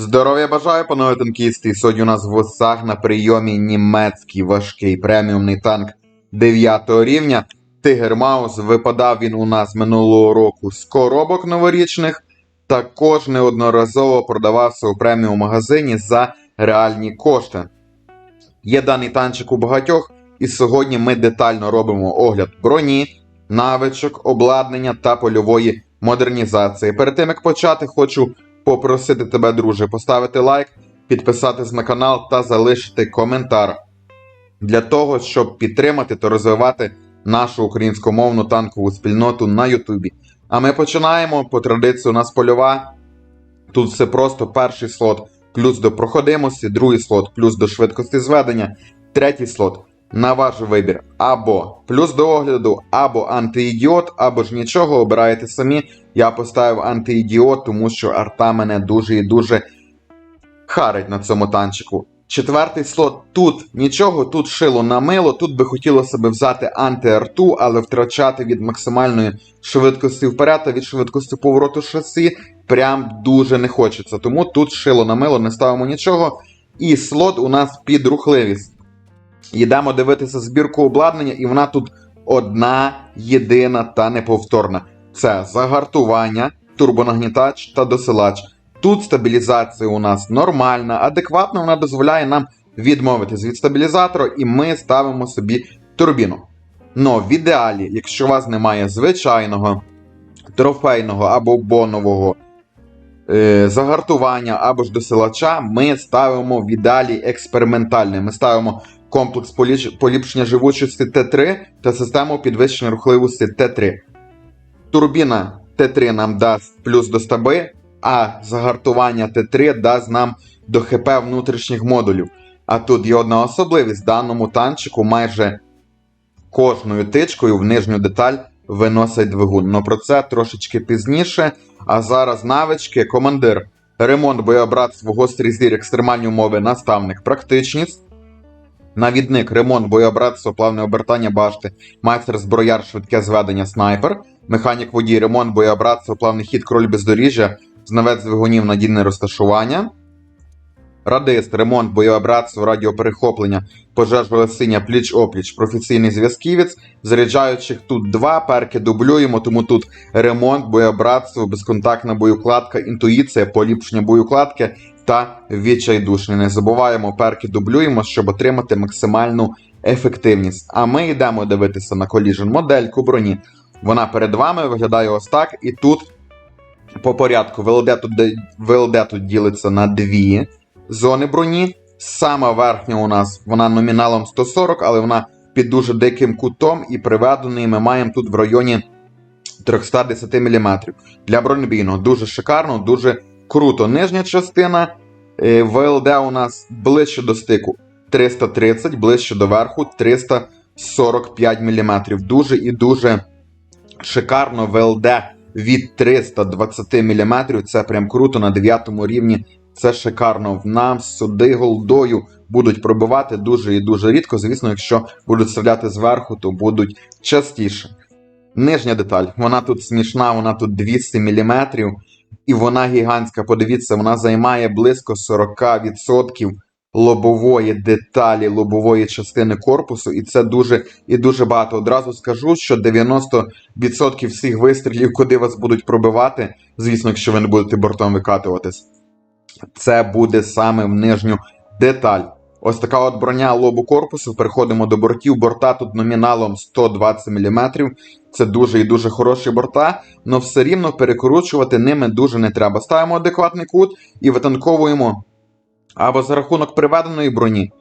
Здоров'я бажаю, панове танкісти. Сьогодні у нас в осах на прийомі німецький важкий преміумний танк 9 рівня. Тигер Маус. Випадав він у нас минулого року з коробок новорічних. Також неодноразово продавався у преміум магазині за реальні кошти. Є даний танчик у багатьох, і сьогодні ми детально робимо огляд броні, навичок, обладнання та польової модернізації. Перед тим як почати, хочу попросити тебе, друже, поставити лайк, підписатись на канал та залишити коментар для того, щоб підтримати та розвивати нашу українськомовну танкову спільноту на Ютубі. А ми починаємо. По традиції у нас польова. Тут все просто перший слот плюс до проходимості, другий слот плюс до швидкості зведення, третій слот на ваш вибір або плюс до огляду, або антиідіот, або ж нічого обираєте самі. Я поставив антиідіот, тому що арта мене дуже і дуже харить на цьому танчику. Четвертий слот тут нічого, тут шило на мило. Тут би хотілося би взяти анти-арту, але втрачати від максимальної швидкості вперед та від швидкості повороту шасі прям дуже не хочеться. Тому тут шило на мило, не ставимо нічого. І слот у нас під рухливість. Йдемо дивитися збірку обладнання, і вона тут одна, єдина та неповторна. Це загартування, турбонагнітач та досилач. Тут стабілізація у нас нормальна, адекватна, вона дозволяє нам відмовитись від стабілізатора, і ми ставимо собі турбіну. Но в ідеалі, якщо у вас немає звичайного, трофейного або бонового е, загартування або ж досилача, ми ставимо в ідеалі експериментальне. Ми ставимо комплекс поліпшення живучості Т3 та систему підвищення рухливості Т3. Турбіна Т3 нам дасть плюс до стаби, а загартування Т3 дасть нам до ХП внутрішніх модулів. А тут є одна особливість: даному танчику майже кожною тичкою в нижню деталь виносить двигун. Но про це трошечки пізніше. А зараз навички, командир, ремонт боєбратства, гострий зір, екстремальні умови, наставник, практичність. Навідник, ремонт боєбратства, плавне обертання башти, майстер зброяр, швидке зведення, снайпер, механік водій, ремонт боєбратства, плавний хід, кроль бездоріжжя, знавець двигунів, надійне розташування. Радист, ремонт, боєобратство, радіоперехоплення, пожежа синя, пліч-опліч, професійний зв'язківець. Заряджаючих тут два, перки дублюємо, тому тут ремонт, боєобратство, безконтактна боєукладка, інтуїція, поліпшення боєукладки та відчайдушний. Не забуваємо, перки дублюємо, щоб отримати максимальну ефективність. А ми йдемо дивитися на Collision модельку броні. Вона перед вами виглядає ось так, і тут по порядку ВЛД тут, ВЛД тут ділиться на дві зони броні. Сама верхня у нас вона номіналом 140, але вона під дуже диким кутом і приведений ми маємо тут в районі 310 мм. Для бронебійного дуже шикарно, дуже круто. Нижня частина е, ВЛД у нас ближче до стику 330, ближче до верху 345 мм. Дуже і дуже шикарно ВЛД від 320 мм. Це прям круто на 9 рівні. Це шикарно. В нам сюди голдою будуть пробивати дуже і дуже рідко. Звісно, якщо будуть стріляти зверху, то будуть частіше. Нижня деталь, вона тут смішна, вона тут 200 мм, і вона гігантська. Подивіться, вона займає близько 40% лобової деталі, лобової частини корпусу, і це дуже і дуже багато. Одразу скажу, що 90% всіх вистрілів, куди вас будуть пробивати, звісно, якщо ви не будете бортом викатуватись, це буде саме в нижню деталь. Ось така от броня лобу корпусу. Переходимо до бортів. Борта тут номіналом 120 мм. Це дуже і дуже хороші борта, але все рівно перекручувати ними дуже не треба. Ставимо адекватний кут і витанковуємо або за рахунок приведеної броні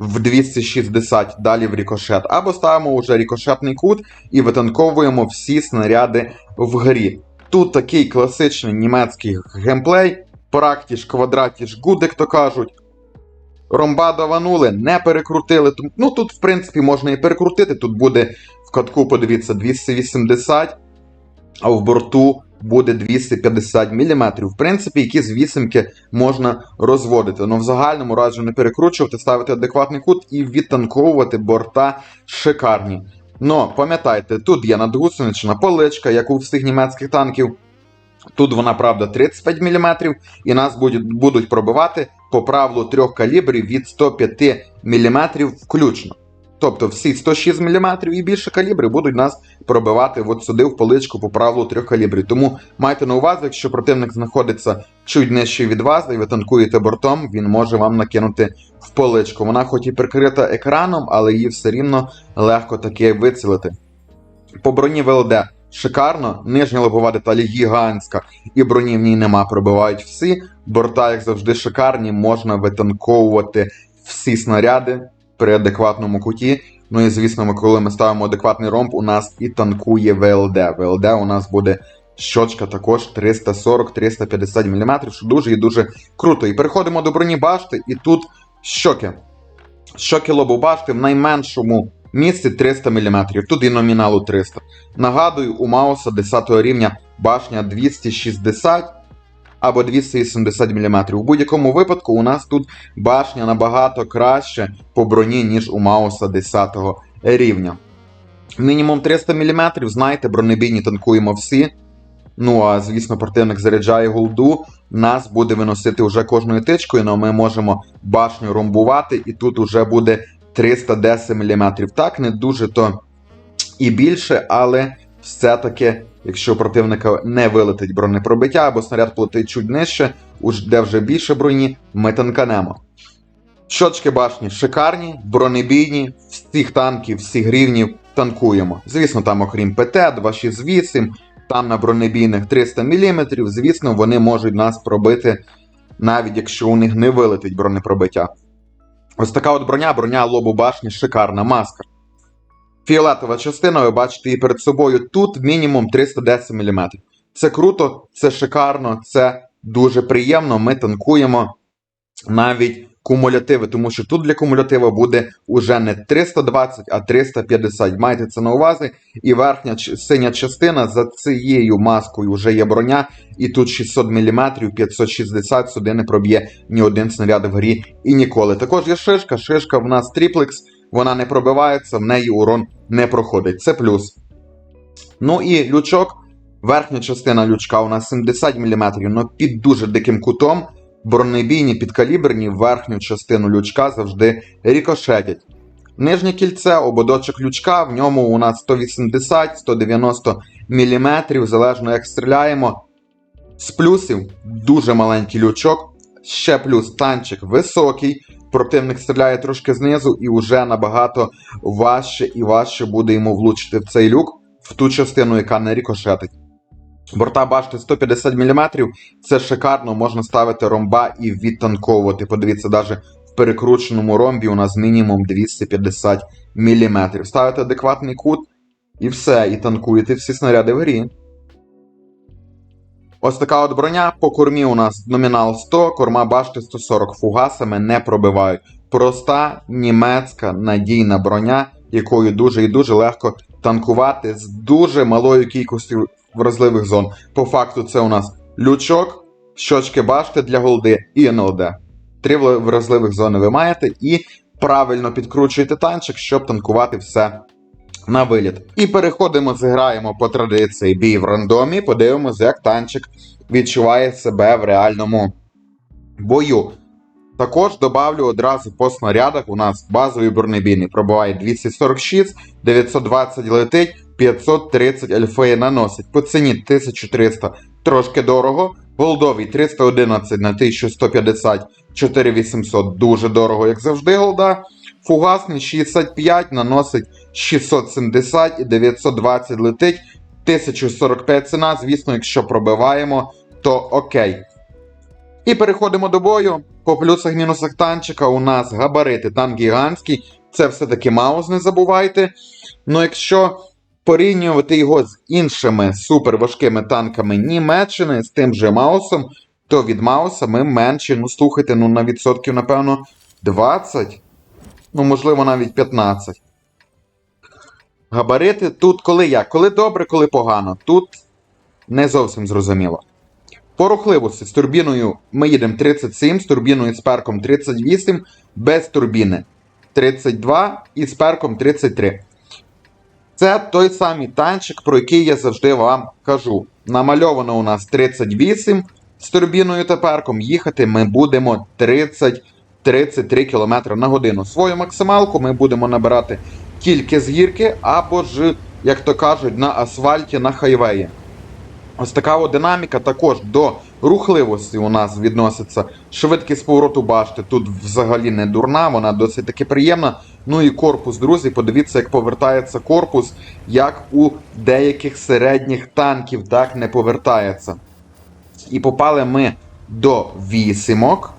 в 260 далі в рікошет, або ставимо вже рікошетний кут і витанковуємо всі снаряди вгорі. Тут такий класичний німецький геймплей, практіш, квадратіш, гудик, то кажуть. Ромба даванули, не перекрутили. Ну тут, в принципі, можна і перекрутити. Тут буде в катку, подивіться, 280, а в борту буде 250 мм. В принципі, якісь вісімки можна розводити. але в загальному раджу не перекручувати, ставити адекватний кут і відтанковувати борта шикарні. Но пам'ятайте, тут є надгусенична поличка, як у всіх німецьких танків. Тут вона, правда, 35 мм, і нас будуть, будуть пробивати по правилу трьох калібрів від 105 мм включно. Тобто всі 106 мм і більше калібрів будуть нас пробивати от сюди в поличку по правилу трьох калібрів. Тому майте на увазі, якщо противник знаходиться чуть нижче від вас, і ви танкуєте бортом, він може вам накинути в поличку. Вона хоч і прикрита екраном, але її все рівно легко таки вицілити. По броні ВЛД шикарно, нижня лобова деталь гігантська, і броні в ній нема, пробивають всі. Борта, як завжди, шикарні, можна витанковувати всі снаряди при адекватному куті. Ну і звісно, ми, коли ми ставимо адекватний ромб, у нас і танкує ВЛД. ВЛД у нас буде щочка також 340-350 мм, що дуже і дуже круто. І переходимо до броні башти, і тут щоки. Щоки лобу башти в найменшому місці 300 мм. Тут і номіналу 300. Нагадую, у Мауса 10 рівня башня 260 або 280 мм. У будь-якому випадку у нас тут башня набагато краще по броні, ніж у Мауса 10 рівня. Мінімум 300 мм, знаєте, бронебійні танкуємо всі. Ну а звісно, противник заряджає голду, нас буде виносити вже кожною тичкою, але ми можемо башню ромбувати, і тут вже буде 310 мм. Так, не дуже то і більше, але все-таки, якщо противника не вилетить бронепробиття або снаряд полетить чуть нижче, де вже більше броні, ми танканемо. Щочки башні шикарні, бронебійні, всіх танків, всіх рівнів танкуємо. Звісно, там окрім ПТ, 268, там на бронебійних 300 мм, звісно, вони можуть нас пробити, навіть якщо у них не вилетить бронепробиття. Ось така от броня, броня лобу башні, шикарна маска. Фіолетова частина, ви бачите її перед собою. Тут мінімум 310 мм. Це круто, це шикарно, це дуже приємно. Ми танкуємо навіть кумулятиви, тому що тут для кумулятива буде уже не 320, а 350. Майте це на увазі. І верхня синя частина за цією маскою вже є броня, і тут 600 мм, 560 сюди не проб'є ні один снаряд в грі і ніколи. Також є шишка. Шишка в нас тріплекс, вона не пробивається, в неї урон не проходить. Це плюс. Ну і лючок. Верхня частина лючка у нас 70 мм, але під дуже диким кутом. Бронебійні підкаліберні верхню частину лючка завжди рікошетять. Нижнє кільце, ободочок лючка, в ньому у нас 180-190 мм, залежно як стріляємо. З плюсів дуже маленький лючок, ще плюс танчик високий. Противник стріляє трошки знизу і вже набагато важче і важче буде йому влучити в цей люк, в ту частину, яка не рікошетить. Борта башти 150 мм, це шикарно, можна ставити ромба і відтанковувати. Подивіться, навіть в перекрученому ромбі у нас мінімум 250 мм. Ставите адекватний кут і все, і танкуєте всі снаряди в грі. Ось така от броня. По кормі у нас номінал 100, корма башти 140. Фугасами не пробивають. Проста німецька надійна броня, якою дуже і дуже легко танкувати з дуже малою кількістю вразливих зон. По факту, це у нас лючок, щочки башти для голди і НЛД. Три вразливих зони ви маєте і правильно підкручуєте танчик, щоб танкувати все на виліт. І переходимо, зіграємо по традиції бій в рандомі, подивимося, як танчик відчуває себе в реальному бою. Також добавлю одразу по снарядах. У нас базовий бронебійний пробиває 246, 920 летить, 530 альфеї наносить. По ціні 1300 трошки дорого. Голдовий 311 на 1150, 4800 дуже дорого, як завжди, голда. Фугасний 65 наносить 670 і 920 летить. 1045 ціна, звісно, якщо пробиваємо, то окей. І переходимо до бою. По плюсах-мінусах танчика у нас габарити, танк гігантський. Це все-таки Маус, не забувайте. Ну, якщо порівнювати його з іншими суперважкими танками Німеччини, з тим же Маусом, то від Мауса ми менші, ну слухайте, ну на відсотків, напевно, 20, ну, можливо, навіть 15. Габарити тут коли як? Коли добре, коли погано. Тут не зовсім зрозуміло. По рухливості з турбіною ми їдемо 37, з турбіною з перком 38, без турбіни 32 і з перком 33. Це той самий танчик, про який я завжди вам кажу. Намальовано у нас 38 з турбіною та перком. Їхати ми будемо 30 33 км на годину. Свою максималку ми будемо набирати тільки з гірки, або ж, як то кажуть, на асфальті на хайвеї. Ось така от динаміка також до рухливості у нас відноситься. Швидкість повороту башти тут взагалі не дурна, вона досить таки приємна. Ну і корпус, друзі, подивіться, як повертається корпус, як у деяких середніх танків так не повертається. І попали ми до вісімок.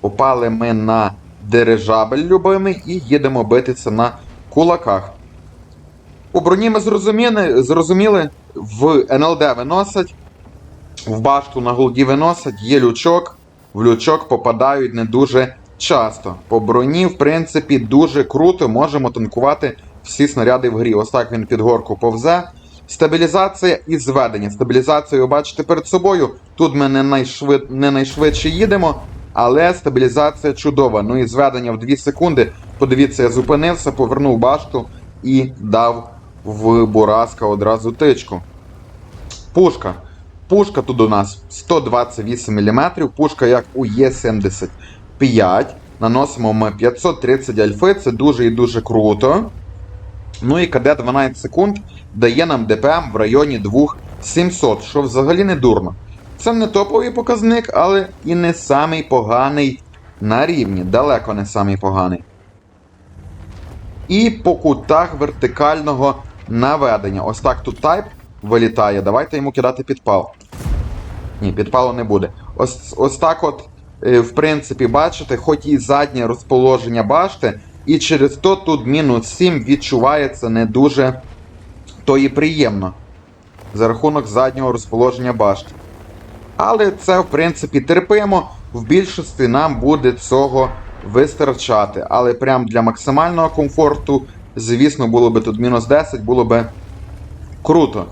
Попали ми на дирижабель любимий і їдемо битися на кулаках. У броні ми зрозуміли, зрозуміли, в НЛД виносять, в башту на голді виносять, є лючок, в лючок попадають не дуже часто. По броні, в принципі, дуже круто, можемо танкувати всі снаряди в грі. Ось так він під горку повзе. Стабілізація і зведення. Стабілізацію ви бачите перед собою. Тут ми не, найшвид... не найшвидше їдемо, але стабілізація чудова. Ну і зведення в 2 секунди. Подивіться, я зупинився, повернув башту і дав в Бураска одразу тичку. Пушка. Пушка тут у нас 128 мм, пушка як у Є75. Наносимо ми 530 альфи, це дуже і дуже круто. Ну і КД 12 секунд дає нам ДПМ в районі 2700, що взагалі не дурно. Це не топовий показник, але і не самий поганий на рівні. Далеко не самий поганий. І по кутах вертикального наведення. Ось так тут тайп вилітає. Давайте йому кидати підпал. Ні, підпалу не буде. Ось, ось так от, в принципі, бачите, хоч і заднє розположення башти, і через то тут мінус 7 відчувається не дуже то і приємно. За рахунок заднього розположення башти. Але це, в принципі, терпимо. В більшості нам буде цього вистачати. Але прям для максимального комфорту, звісно, було би тут мінус 10, було би круто.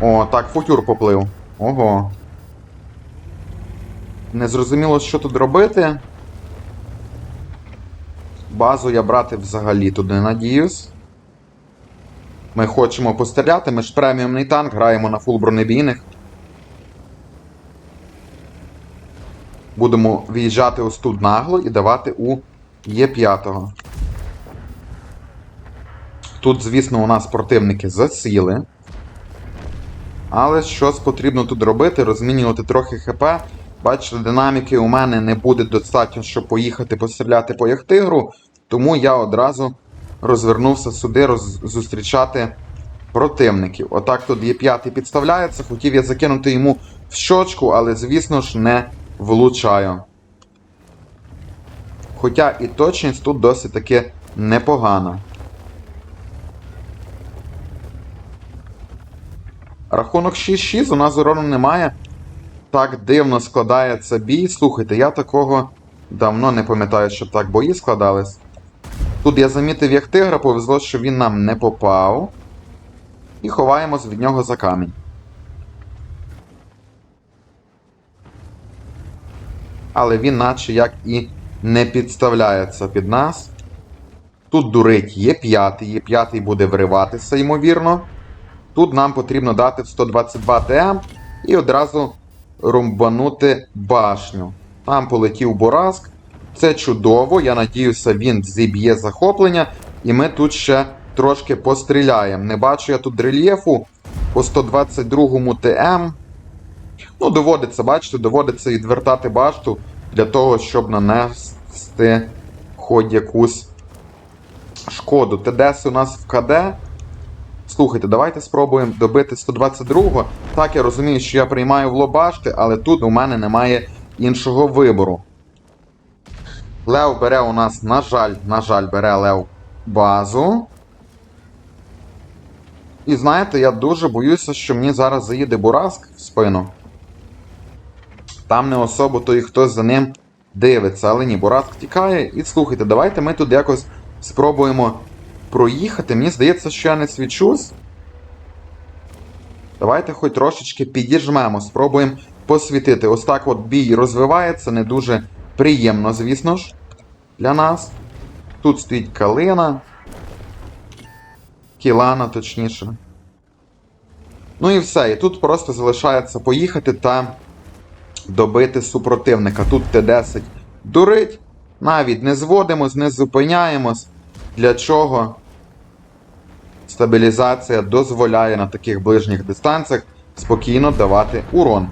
О, так, футюр поплив. Ого. Незрозуміло, що тут робити. Базу я брати взагалі тут не надіюсь. Ми хочемо постріляти, ми ж преміумний танк, граємо на фул бронебійних. Будемо виїжджати ось тут нагло і давати у Є5. Тут, звісно, у нас противники засіли. Але щось потрібно тут робити, розмінювати трохи ХП. Бачите, динаміки у мене не буде достатньо, щоб поїхати постріляти по яхтигру, тому я одразу розвернувся сюди роз... зустрічати противників. Отак тут є п'ятий підставляється. Хотів я закинути йому в щочку, але, звісно ж, не влучаю. Хоча і точність тут досить таки непогана. Рахунок 6-6, у нас урону немає. Так дивно складається бій. Слухайте, я такого давно не пам'ятаю, щоб так бої складались. Тут я замітив як тигра, повезло, що він нам не попав. І ховаємось від нього за камінь. Але він наче як і не підставляється під нас. Тут дурить є п'ятий, є п'ятий буде вриватися, ймовірно. Тут нам потрібно дати в 122 ТМ і одразу румбанути башню. Там полетів Бораск. Це чудово. Я надіюся, він зіб'є захоплення. І ми тут ще трошки постріляємо. Не бачу я тут рельєфу по 122 ТМ. Ну, доводиться, бачите, доводиться відвертати башту для того, щоб нанести хоч якусь шкоду. ТДС у нас в КД. Слухайте, давайте спробуємо добити 122-го. Так, я розумію, що я приймаю в лобашти, але тут у мене немає іншого вибору. Лев бере у нас, на жаль, на жаль, бере Лев базу. І знаєте, я дуже боюся, що мені зараз заїде Бураск в спину. Там не особо то і хтось за ним дивиться, але ні, Бураск тікає. І слухайте, давайте ми тут якось спробуємо проїхати. Мені здається, що я не свічусь. Давайте хоч трошечки підіжмемо, спробуємо посвітити. Ось так от бій розвивається, не дуже приємно, звісно ж, для нас. Тут стоїть калина. Кілана, точніше. Ну і все. І тут просто залишається поїхати та добити супротивника. Тут Т-10 дурить, навіть не зводимось, не зупиняємось. Для чого? Стабілізація дозволяє на таких ближніх дистанціях спокійно давати урон.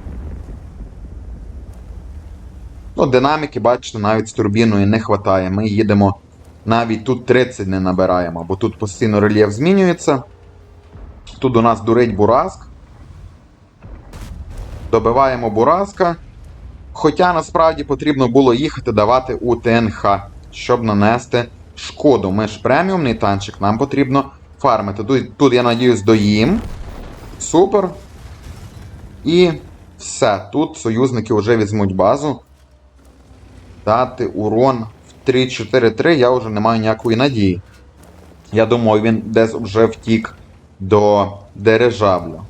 Ну, динаміки, бачите, навіть з турбіною не вистачає. Ми їдемо навіть тут 30 не набираємо, бо тут постійно рельєф змінюється. Тут у нас дурить Бураск. Добиваємо Бураска. Хоча насправді потрібно було їхати давати у ТНХ, щоб нанести шкоду. Ми ж преміумний танчик, нам потрібно фармити. Тут, тут я надіюсь, доїм. Супер. І все. Тут союзники вже візьмуть базу. Дати урон в 3-4-3 я вже не маю ніякої надії. Я думаю, він десь вже втік до дирижаблю.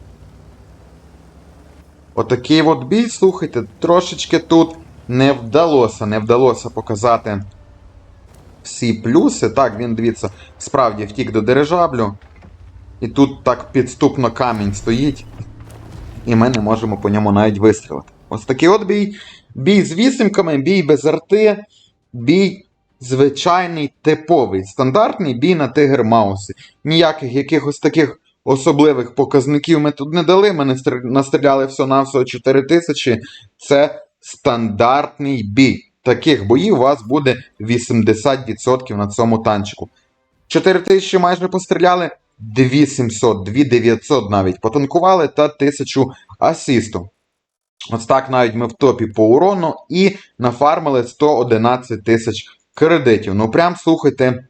Отакий от бій, слухайте, трошечки тут не вдалося, не вдалося показати всі плюси. Так, він, дивіться, справді втік до дирижаблю. І тут так підступно камінь стоїть. І ми не можемо по ньому навіть вистрілити. Ось такий от бій. Бій з вісімками, бій без арти, бій звичайний типовий, стандартний бій на Тигр Маусі. Ніяких якихось таких особливих показників ми тут не дали. Ми не стр- настріляли всього-навсього 4 тисячі. Це стандартний бій. Таких боїв у вас буде 80% на цьому танчику. 4 тисячі майже постріляли, 2700, 2900 навіть потанкували та 1000 асісту. Ось так навіть ми в топі по урону і нафармили 111 тисяч кредитів. Ну прям слухайте,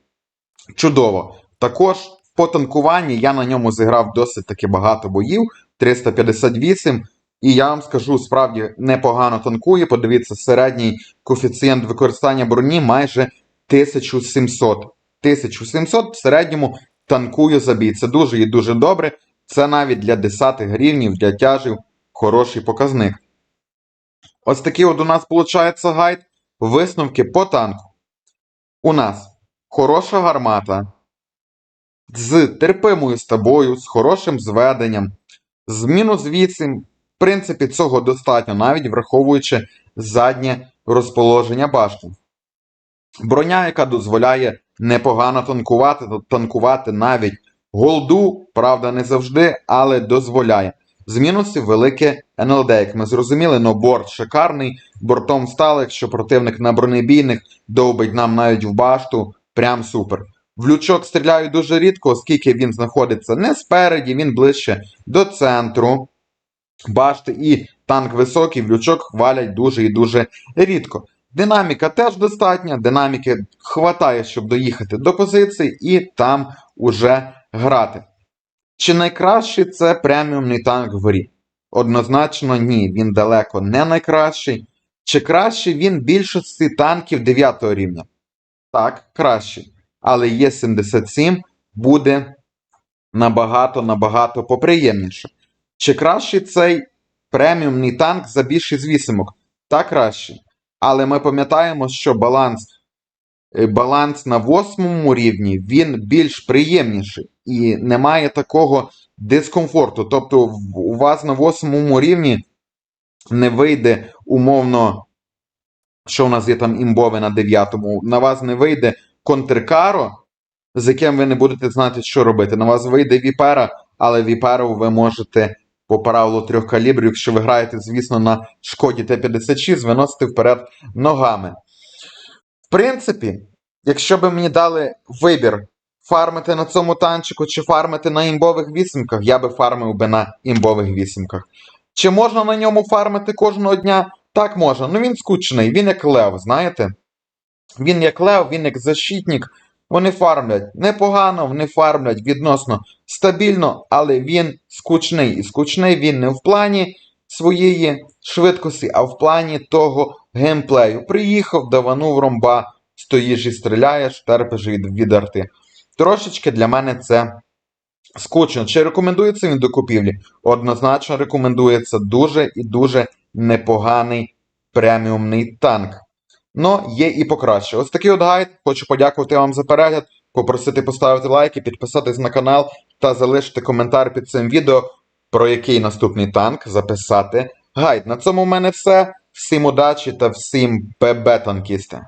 чудово. Також по танкуванні я на ньому зіграв досить таки багато боїв 358. І я вам скажу, справді непогано танкує. Подивіться, середній коефіцієнт використання броні майже 1700. 1700 в середньому танкую за бій. Це дуже і дуже добре. Це навіть для 10 рівнів, для тяжів хороший показник. Ось такий от у нас виходить гайд. Висновки по танку. У нас хороша гармата з терпимою стабою, з хорошим зведенням, з мінус 8. Принципі, цього достатньо, навіть враховуючи заднє розположення башти. Броня, яка дозволяє непогано танкувати, танкувати навіть голду, правда, не завжди, але дозволяє. З мінусів велике НЛД, як ми зрозуміли, но борт шикарний, бортом стали, якщо противник на бронебійних довбить нам навіть в башту, прям супер. В лючок стріляю дуже рідко, оскільки він знаходиться не спереді, він ближче до центру башти, і танк високий, в лючок валять дуже і дуже рідко. Динаміка теж достатня, динаміки хватає, щоб доїхати до позиції і там уже грати. Чи найкращий це преміумний танк в грі? Однозначно, ні, він далеко не найкращий. Чи кращий він більшості танків 9 рівня? Так, кращий. Але Є77 буде набагато-набагато поприємніше. Чи кращий цей преміумний танк за більшість вісімок? Так кращий. Але ми пам'ятаємо, що баланс, е, баланс на восьмому рівні він більш приємніший і немає такого дискомфорту. Тобто, у вас на восьмому рівні не вийде умовно, що у нас є там імбове на дев'ятому, на вас не вийде контркаро, з яким ви не будете знати, що робити. На вас вийде Віпера, але Віперу ви можете по правилу трьох калібрів, якщо ви граєте, звісно, на шкоді Т-56, виносити вперед ногами. В принципі, якщо б мені дали вибір фармити на цьому танчику чи фармити на імбових вісімках, я би фармив би на імбових вісімках. Чи можна на ньому фармити кожного дня? Так можна. Ну він скучний, він як лев, знаєте? Він як лев, він як защитник. Вони фармлять непогано, вони фармлять відносно стабільно, але він скучний. І скучний він не в плані своєї швидкості, а в плані того геймплею. Приїхав, даванув ромба, стоїш і стріляєш, терпиш від, арти. Трошечки для мене це скучно. Чи рекомендується він до купівлі? Однозначно рекомендується дуже і дуже непоганий преміумний танк. Ну, є і покраще. Ось такий от гайд. Хочу подякувати вам за перегляд. попросити поставити лайки, підписатись на канал та залишити коментар під цим відео, про який наступний танк записати гайд. На цьому в мене все. Всім удачі та всім ПБ танкісти.